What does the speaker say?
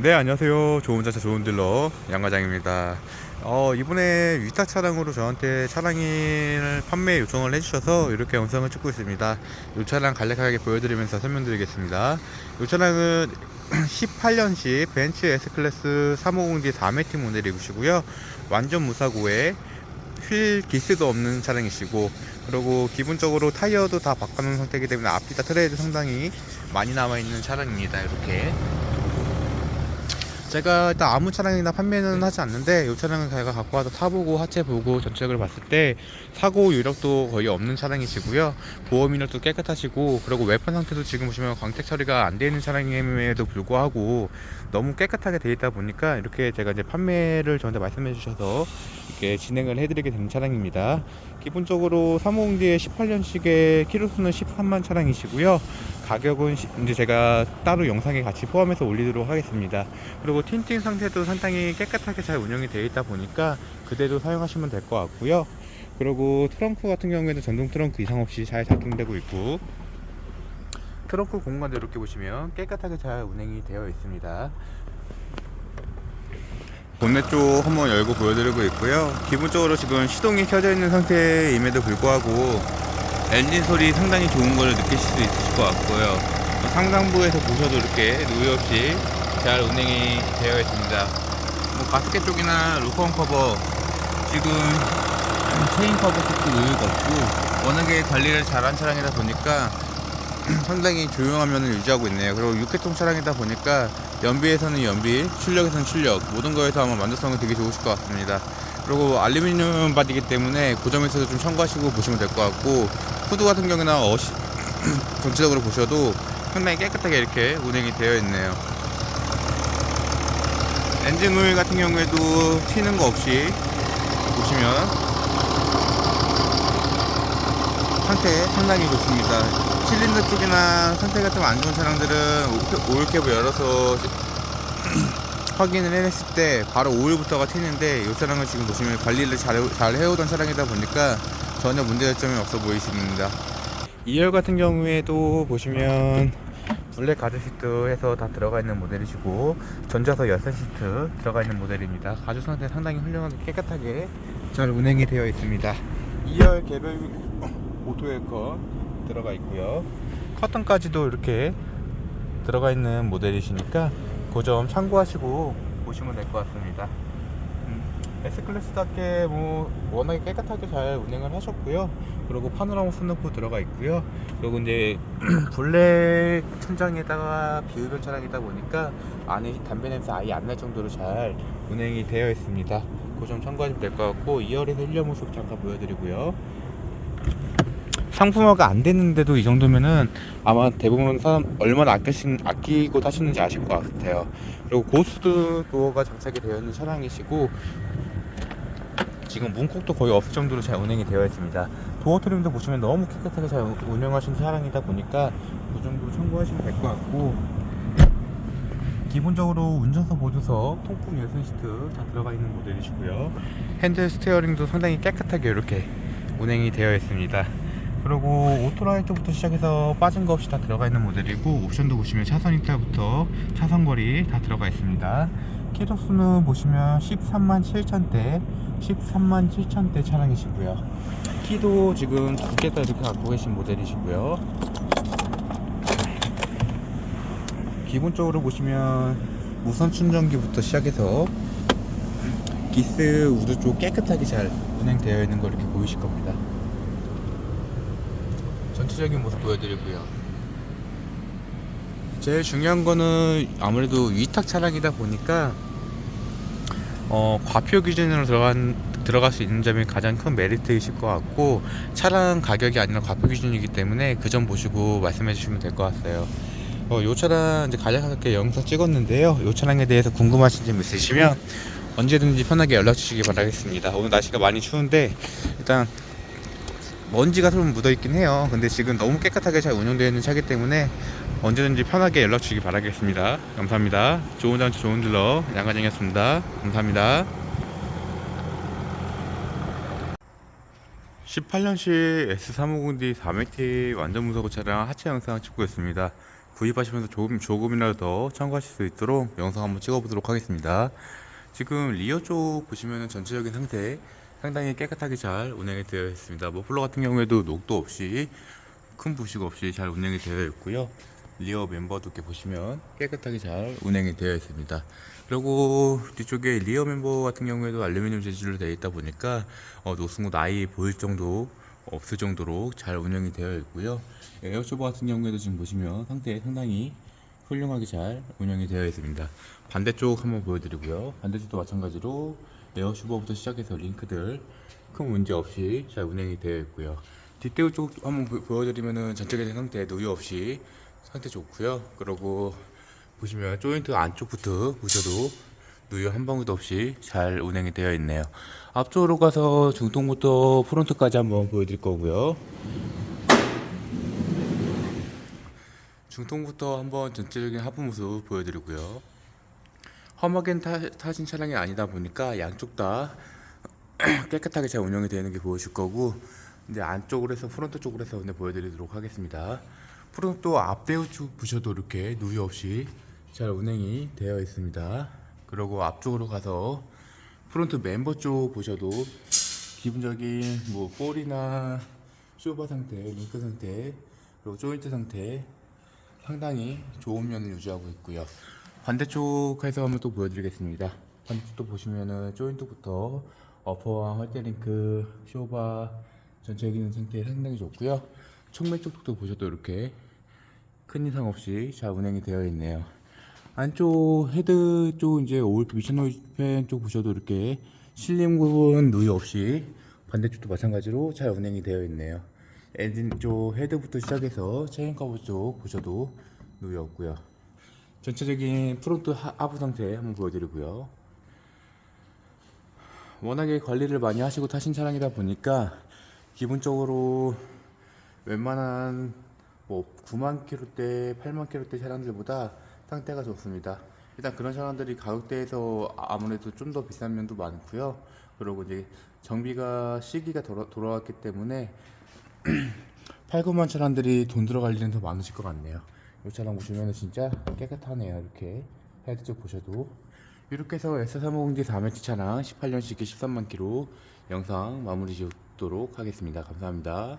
네 안녕하세요. 좋은 자차 좋은 딜러 양과장입니다. 어, 이번에 위탁 차량으로 저한테 차량을 판매 요청을 해주셔서 이렇게 영상을 찍고 있습니다. 이 차량 간략하게 보여드리면서 설명드리겠습니다. 이 차량은 18년식 벤츠 S클래스 350D 4매티 모델이시고요. 완전 무사고에 휠 기스도 없는 차량이시고 그리고 기본적으로 타이어도 다 바꿔놓은 상태이기 때문에 앞뒤 다 트레이드 상당히 많이 남아있는 차량입니다. 이렇게 제가 일단 아무 차량이나 판매는 하지 않는데 이 차량은 제가 갖고 와서 타보고 하체 보고 전체적으로 봤을 때 사고 이력도 거의 없는 차량이시고요. 보험 이력도 깨끗하시고 그리고 외판 상태도 지금 보시면 광택 처리가 안 되는 차량임에도 불구하고 너무 깨끗하게 되어 있다 보니까 이렇게 제가 이제 판매를 저한테 말씀해 주셔서 이렇게 진행을 해드리게 된 차량입니다. 기본적으로 350D의 18년식의 키로수는 13만 차량이시고요. 가격은 시- 이제 제가 따로 영상에 같이 포함해서 올리도록 하겠습니다. 그리고 틴팅 상태도 상당히 깨끗하게 잘 운영이 되어 있다 보니까 그대로 사용하시면 될 것 같고요. 그리고 트렁크 같은 경우에는 전동 트렁크 이상 없이 잘 작동되고 있고 트렁크 공간도 이렇게 보시면 깨끗하게 잘 운행이 되어 있습니다. 본넷 쪽 한번 열고 보여드리고 있고요. 기본적으로 지금 시동이 켜져 있는 상태임에도 불구하고 엔진 소리 상당히 좋은 걸 느끼실 수 있으실 것 같고요. 상당부에서 보셔도 이렇게 누유 없이 잘 운행이 되어 있습니다. 뭐 가스켓 쪽이나 루컨 커버 지금 체인 커버 쪽도 누유가 없고 워낙에 관리를 잘한 차량이다 보니까 상당히 조용한 면을 유지하고 있네요. 그리고 6계통 차량이다 보니까 연비에서는 연비, 출력에서는 출력 모든 거에서 아마 만족성이 되게 좋으실 것 같습니다. 그리고 알루미늄 바디이기 때문에 고점에서도 좀 참고하시고 보시면 될 것 같고 후드 같은 경우나 어시 전체적으로 보셔도 상당히 깨끗하게 이렇게 운행이 되어 있네요. 엔진 오일 같은 경우에도 튀는 거 없이 보시면 상태 상당히 좋습니다. 실린더 쪽이나 상태가 좀 안 좋은 차량들은 오- 오일캡을 열어서 확인을 해냈을 때 바로 오일부터가 튀는데 이 차량은 지금 보시면 관리를 잘, 해- 잘 해오던 차량이다 보니까 전혀 문제점이 없어 보이십니다. 2열 같은 경우에도 보시면 블랙 가드 시트 해서 다 들어가 있는 모델이시고 전자석 열선 시트 들어가 있는 모델입니다. 가죽 상태 상당히 훌륭하게 깨끗하게 잘 운행이 되어 있습니다. 2열 개별 오토 에어컨 들어가 있고요. 커튼까지도 이렇게 들어가 있는 모델이시니까 그 점 참고하시고 보시면 될 것 같습니다. 음, S클래스답게 뭐 워낙에 깨끗하게 잘 운행을 하셨고요. 그리고 파노라마 sunroof 들어가 있고요. 그리고 이제 블랙 천장에다가 비흡연 차량이다 보니까 안에 담배 냄새 아예 안 날 정도로 잘 운행이 되어 있습니다. 그 점 참고하시면 될 것 같고 2열에서 1열 모습 잠깐 보여드리고요. 상품화가 안 됐는데도 이 정도면은 아마 대부분 사람 얼마나 아끼신, 아끼고 타시는지 아실 것 같아요. 그리고 고스트 도어가 장착이 되어 있는 차량이시고 지금 문콕도 거의 없을 정도로 잘 운행이 되어 있습니다. 도어 트림도 보시면 너무 깨끗하게 잘 운영하신 차량이다 보니까 그 정도 참고하시면 될 것 같고 기본적으로 운전석 보조석, 통풍 열선 시트 다 들어가 있는 모델이시고요. 핸들 스티어링도 상당히 깨끗하게 이렇게 운행이 되어 있습니다. 그리고 오토라이트부터 시작해서 빠진 거 없이 다 들어가 있는 모델이고 옵션도 보시면 차선 이탈부터 차선 거리 다 들어가 있습니다. 키로 수는 보시면 13만 7천대, 13만 7천대 차량이시고요. 키도 지금 두 개 다 이렇게 갖고 계신 모델이시고요. 기본적으로 보시면 무선 충전기부터 시작해서 기스 우드 쪽 깨끗하게 잘 운행되어 있는 걸 이렇게 보이실 겁니다. 전체적인 모습 보여드리고요. 제일 중요한 거는 아무래도 위탁 차량이다 보니까 어, 과표 기준으로 들어간 들어갈 수 있는 점이 가장 큰 메리트이실 것 같고 차량 가격이 아니라 과표 기준이기 때문에 그 점 보시고 말씀해 주시면 될 것 같아요. 어, 요 차량 이제 간략하게 영상 찍었는데요. 요 차량에 대해서 궁금하신 점 있으시면 언제든지 편하게 연락 주시기 바라겠습니다. 오늘 날씨가 많이 추운데 일단 먼지가 좀 묻어 있긴 해요. 근데 지금 너무 깨끗하게 잘 운영되어 있는 차기 때문에 언제든지 편하게 연락 주시기 바라겠습니다. 감사합니다. 좋은 장치 좋은 딜러 양과장이었습니다. 감사합니다. 18년식 S350D 400T 완전 무사고 차량 하체 영상을 찍고 있습니다. 구입하시면서 조금, 조금이라도 더 참고하실 수 있도록 영상 한번 찍어보도록 하겠습니다. 지금 리어 쪽 보시면은 전체적인 상태 상당히 깨끗하게 잘 운행이 되어 있습니다. 머플러 같은 경우에도 녹도 없이 큰 부식 없이 잘 운행이 되어 있고요. 리어 멤버도 이렇게 보시면 깨끗하게 잘 운행이 되어 있습니다. 그리고 뒤쪽에 리어 멤버 같은 경우에도 알루미늄 재질로 되어 있다 보니까 어, 노승우 나이 보일 정도 없을 정도로 잘 운영이 되어 있고요. 에어쇼버 같은 경우에도 지금 보시면 상태 상당히 훌륭하게 잘 운영이 되어 있습니다. 반대쪽 한번 보여드리고요. 반대쪽도 마찬가지로 에어쇼버부터 시작해서 링크들 큰 문제 없이 잘 운행이 되어 있고요. 뒷대우 쪽 한번 보- 보여드리면은 전체적인 상태 누유 없이 상태 좋고요. 그리고 보시면 조인트 안쪽부터 보셔도 누유 한 방울도 없이 잘 운행이 되어 있네요. 앞쪽으로 가서 중통부터 프론트까지 한번 보여드릴 거고요. 중통부터 한번 전체적인 하부 모습 보여드리고요. 험하게 타, 타신 차량이 아니다 보니까 양쪽 다 깨끗하게 잘 운영이 되는 게 보이실 거고 이제 안쪽으로 해서 프론트 쪽으로 해서 근데 보여드리도록 하겠습니다. 프론트 앞대우 쪽 보셔도 이렇게 누유 없이 잘 운행이 되어 있습니다. 그리고 앞쪽으로 가서 프론트 멤버 쪽 보셔도 기본적인 뭐 볼이나 쇼바 상태, 링크 상태, 그리고 조인트 상태 상당히 좋은 면을 유지하고 있고요. 반대쪽에서 한번 또 보여드리겠습니다. 반대쪽도 보시면은 조인트부터 어퍼와 활대링크, 쇼바 전체 기능 상태 상당히 좋고요. 측면 쪽도 보셔도 이렇게 큰 이상 없이 잘 운행이 되어 있네요. 안쪽 헤드 쪽 이제 올 미션 오일팬 쪽 보셔도 이렇게 실림 부분 누유 없이 반대쪽도 마찬가지로 잘 운행이 되어 있네요. 엔진 쪽 헤드부터 시작해서 체인 커브 쪽 보셔도 누유 없고요. 전체적인 프론트 하- 하부 상태 한번 보여드리고요. 워낙에 관리를 많이 하시고 타신 차량이다 보니까 기본적으로 웬만한 뭐 9만 킬로대, 8만 킬로대 차량들보다 상태가 좋습니다. 일단 그런 차량들이 가격대에서 아무래도 좀 더 비싼 면도 많고요. 그리고 이제 정비가 시기가 돌아, 돌아왔기 때문에 8, 9만 차량들이 돈 들어갈 일은 더 많으실 것 같네요. 이 차량 보시면 진짜 깨끗하네요. 이렇게 헤드 쪽 보셔도 이렇게 해서 S350D 4매치 차량 18년 시기 13만 킬로 영상 마무리 지도록 하겠습니다. 감사합니다.